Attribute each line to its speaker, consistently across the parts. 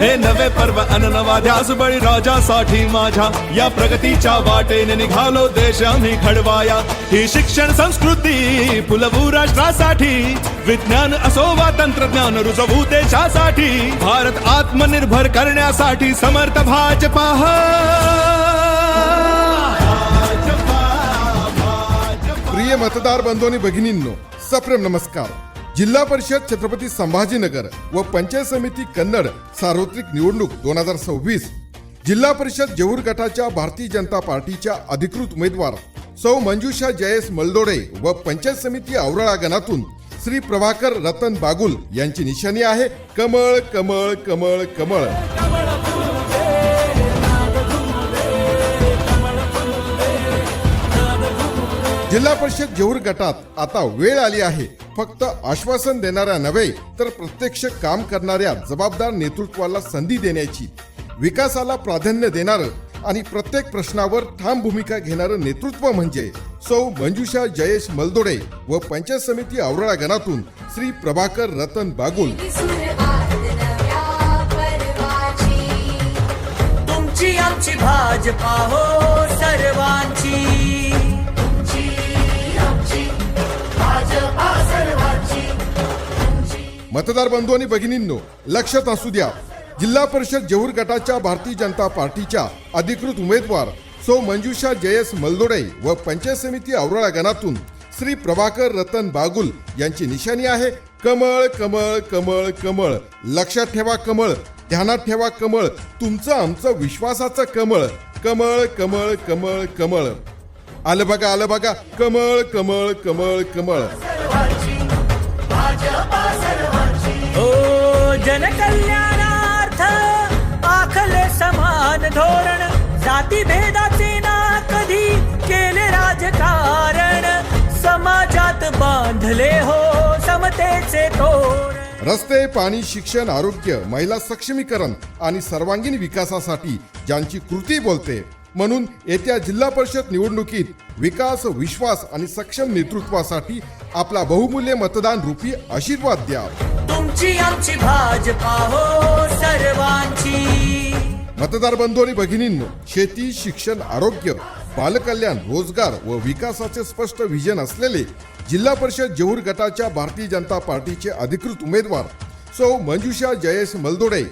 Speaker 1: हे नवे पर्व अन नवा ध्यास बळी राजासाठी माझ्या. या प्रगतीच्या वाटेने निघालो देश आम्ही घडवाया ही शिक्षण संस्कृती फुलवू राष्ट्रासाठी. विज्ञान असो वा तंत्रज्ञान रुजवू देशासाठी. भारत आत्मनिर्भर करण्यासाठी समर्थ भाजपा
Speaker 2: प्रिय मतदार बंधूंनी भगिनींनो सप्रेम नमस्कार. जिल्हा परिषद छत्रपती संभाजीनगर व पंचायत समिती कन्नड सार्वत्रिक निवडणूक दोन हजार सव्वीस. जिल्हा परिषद जेऊर गटाच्या भारतीय जनता पार्टीच्या अधिकृत उमेदवार सौ मंजुषा जयेश मलदोडे व पंचायत समिती औरळा गणातून श्री प्रभाकर रतन बागुल यांची निशाणी आहे. कमळ कमळ कमळ कमळ. जिल्हा परिषद जेऊर गटात आता वेळ आली आहे. फक्त आश्वासन देणाऱ्या नव्हे तर प्रत्यक्ष काम करणाऱ्या जबाबदार नेतृत्वाला संधी देण्याची विकासाला प्राधान्य देणारं आणि प्रत्येक प्रश्नावर ठाम भूमिका घेणारं नेतृत्व म्हणजे सौ मंजुषा जयेश मलदोडे व पंचायत समिती आवराळा गणातून श्री प्रभाकर रतन बागुल.
Speaker 3: तुमची आमची भाजपा हो सर्वांची.
Speaker 2: मतदार बंधू आणि भगिनींनो लक्षात असू द्या जिल्हा परिषद जेऊर गटाच्या भारतीय जनता पार्टीच्या अधिकृत उमेदवार सो मंजुषा जयस मलदोडे व पंचायत समिती औराळा गणातून श्री प्रभाकर रतन बागुल यांची निशाणी आहे. कमळ कमळ कमळ कमळ. लक्षात ठेवा कमळ ध्यानात ठेवा कमळ. तुमचं आमचं विश्वासाचं कमळ. कमळ कमळ कमळ कमळ. आलं बघा आलं बघा. कमळ कमळ कमळ कमळ.
Speaker 3: हो जनकल्याणार्थ आखले समान धोरण जाती भेदाचे ना कधी केले राजकारण समाजात बांधले हो समतेचे तोरण.
Speaker 2: रस्ते पाणी शिक्षण आरोग्य महिला सक्षमीकरण आणि सर्वांगीण विकासासाठी ज्यांची कृती बोलते म्हणून येत्या जिल्हा परिषद निवडणुकीत विकास विश्वास आणि सक्षम नेतृत्वासाठी आपला बहुमूल्य मतदान रूपी आशीर्वाद द्या.
Speaker 3: आमची आमची भाजपा हो सर्वांची.
Speaker 2: मतदार बंधू आणि भगिनींनो शेती शिक्षण आरोग्य बालकल्याण रोजगार व विकासाचे स्पष्ट विजन असलेले जिल्हा परिषद जेऊर गटाच्या भारतीय जनता पार्टीचे अधिकृत उमेदवार सौ मंजुषा जयेश मलदोडे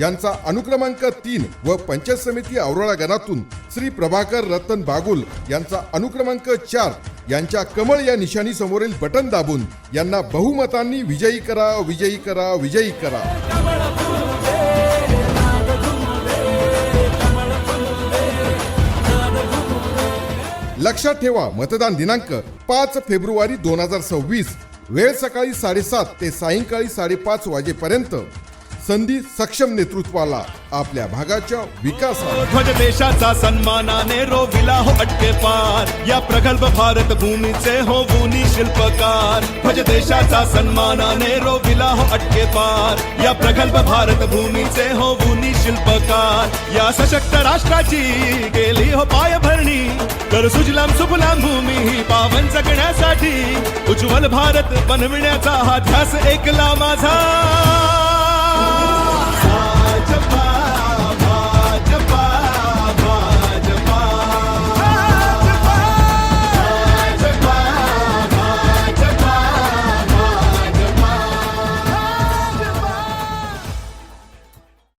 Speaker 2: यांचा अनुक्रमांक तीन व पंचायत समिती औरळा गणातून श्री प्रभाकर रतन बागुल यांचा अनुक्रमांक चार यांच्या कमळ या निशाणी समोरील बटन दाबून यांना बहुमतांनी विजयी करा विजयी करा विजयी करा. लक्षात ठेवा मतदान दिनांक पाच फेब्रुवारी दोन हजार सव्वीस. वेळ सकाळी साडेसात ते सायंकाळी साडेपाच वाजेपर्यंत. संधी सक्षम नेतृत्वाला आपल्या भागाच्या विकासाला.
Speaker 1: ध्वज देशाचा सन्मानाने रोविला हो अटके पार. या प्रगल्भ भारत भूमीचे हो गुणी शिल्पकार. ध्वज देशाचा सन्मानाने रोविला हो अटके पार. या प्रगल्भ भारत भूमीचे हो गुणी शिल्पकार. या सशक्त राष्ट्राची गेली हो पायभरणी. कर सुजलाम सुफलाम भूमी ही पावन जगण्यासाठी उज्ज्वल भारत बनविण्याचा हा ध्यास ऐकला माझा. Lord.